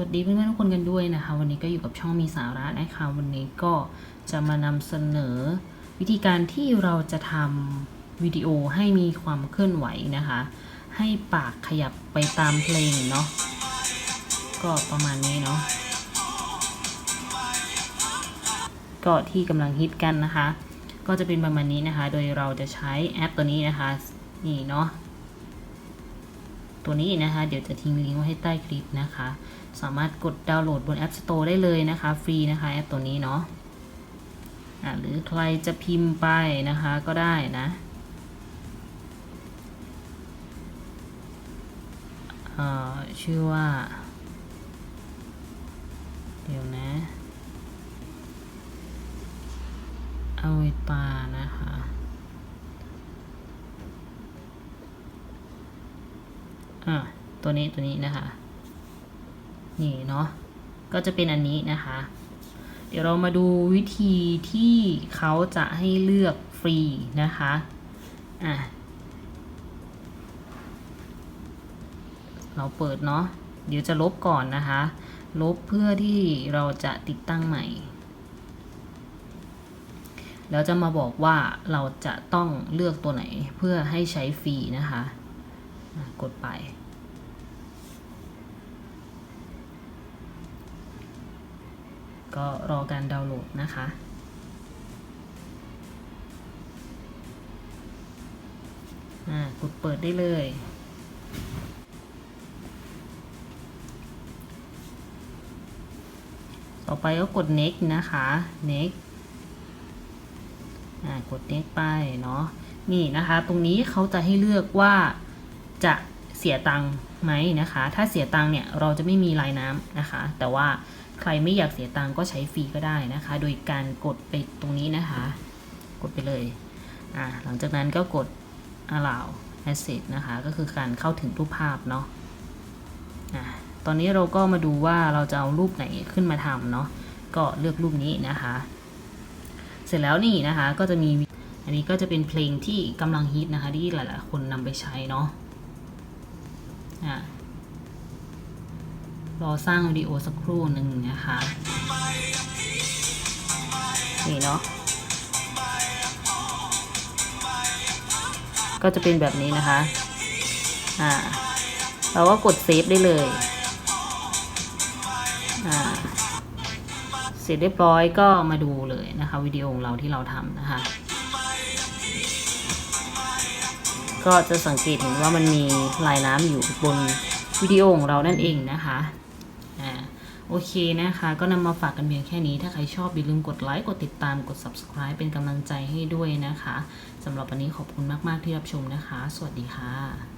วัสดีเพื่อนๆทุกคนกันด้วยนะคะ วันนี้ก็อยู่กับช่องมีสาระนะคะ วันนี้ก็จะมานำเสนอ วิธีการที่เราจะทำวิดีโอให้มีความเคลื่อนไหวนะคะ ให้ปากขยับไปตามเพลงเนาะก็ประมาณนี้เนาะก็ที่กำลังฮิตกันนะคะ ก็จะเป็นประมาณนี้นะคะ โดยเราจะใช้แอปตัวนี้นะคะนี่เนาะ ตัวนี้นะคะ เดี๋ยวจะทิ้งลิงก์ไว้ให้ใต้คลิปนะคะ สามารถกดดาวน์โหลดบน App Store ได้เลยนะคะ ฟรีนะคะแอปตัวนี้เนาะะหรือใครจะพิมพ์ไปนะคะก็ได้นะชื่อว่า เดี๋ยวนะอเวตานะคะ อะตัวนี้ตัวนี้นะคะ นี่เนาะก็จะเป็นอันนี้นะคะ เดี๋ยวเรามาดูวิธีที่เขาจะให้เลือกฟรีนะคะอะเราเปิดเนาะเดี๋ยวจะลบก่อนนะคะ ลบเพื่อที่เราจะติดตั้งใหม่ แล้วจะมาบอกว่าเราจะต้องเลือกตัวไหนเพื่อให้ใช้ฟรีนะคะ กดไป ก็รอการดาวน์โหลดนะคะกดเปิดได้เลย ต่อไปก็กด next นะคะ next กด next ไปเนาะ นี่นะคะ ตรงนี้เขาจะให้เลือกว่า จะเสียตังค์ไหมนะคะ ถ้าเสียตังค์เนี่ยเราจะไม่มีลายน้ำนะคะ แต่ว่าใครไม่อยากเสียตังค์ก็ใช้ฟรีก็ได้นะคะ โดยการกดไปตรงนี้นะคะ กดไปเลยอ่าหลังจากนั้นก็กด allow access นะคะ ก็คือการเข้าถึงรูปภาพเนาะอ่าตอนนี้เราก็มาดูว่าเราจะเอารูปไหนขึ้นมาทำเนาะก็เลือกรูปนี้นะคะ เสร็จแล้วนี่นะคะก็จะมีอันนี้ก็จะเป็นเพลงที่กำลังฮิตนะคะที่หลาย ๆ คนนำไปใช้เนาะ รอสร้างวิดีโอสักครู่หนึ่งนะคะนี่เนาะก็จะเป็นแบบนี้นะคะ อ่า เราก็กดเซฟได้เลย อ่า เสร็จเรียบร้อยก็มาดูเลยนะคะวิดีโอของเราที่เราทำนะคะ ก็จะสังเกตเห็นว่ามันมีลายน้ำอยู่บนวิดีโอของเรานั่นเองนะคะอ่าโอเคนะคะ ก็นำมาฝากกันเพียงแค่นี้ ถ้าใครชอบอย่าลืมกดไลค์กดติดตามกด subscribe เป็นกำลังใจให้ด้วยนะคะสำหรับวันนี้ขอบคุณมาก ๆ ที่รับชมนะคะ สวัสดีค่ะ